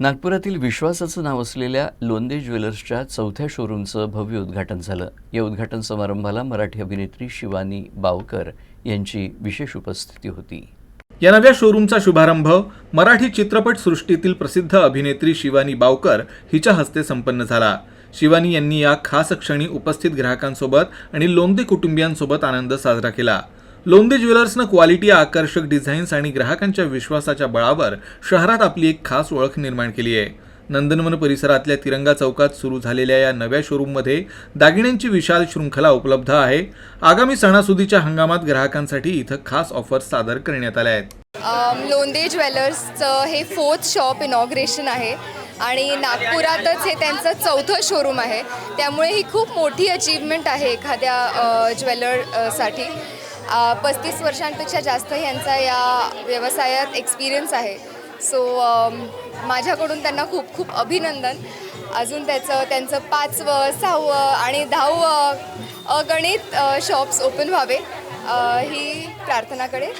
नागपुरातील विश्वासाचं नाव असलेल्या लोंदे ज्वेलर्सच्या चौथ्या शोरूमचं भव्य उद्घाटन झालं. या उद्घाटन समारंभाला मराठी अभिनेत्री शिवानी बावकर यांची विशेष उपस्थिती होती. या नव्या शोरूमचा शुभारंभ मराठी चित्रपट सृष्टीतील प्रसिद्ध अभिनेत्री शिवानी बावकर हिच्या हस्ते संपन्न झाला. शिवानी यांनी या खास क्षणी उपस्थित ग्राहकांसोबत आणि लोंदे कुटुंबियांसोबत आनंद साजरा केला. लोंदे ज्वेलर्सनं क्वालिटी आकर्षक डिझाईन्स आणि ग्राहकांच्या विश्वासाच्या बळावर शहरात आपली एक खास ओळख निर्माण केली आहे. नंदनवन परिसरातल्या तिरंगा चौकात सुरू झालेल्या या नव्या शोरूममध्ये दागिन्यांची विशाल शृंखला उपलब्ध आहे. आगामी सणासुदीच्या हंगामात ग्राहकांसाठी इथं खास ऑफर्स सादर करण्यात आल्या आहेत. लोंदे ज्वेलर्सचं हे फोर्थ शॉप इनॉग्रेशन आहे आणि नागपुरातच हे त्यांचं चौथं शोरूम आहे. त्यामुळे ही खूप मोठी अचीवमेंट आहे एखाद्या ज्वेलरसाठी पस्तीस वर्षांपेक्षा जास्त यांचा या व्यवसायात एक्सपिरियन्स आहे. सो माझ्याकडून त्यांना खूप खूप अभिनंदन. अजून त्याचं त्यांचं पाचवं सहावं आणि दहावं अगणित शॉप्स ओपन व्हावे. ही प्रार्थनाकडे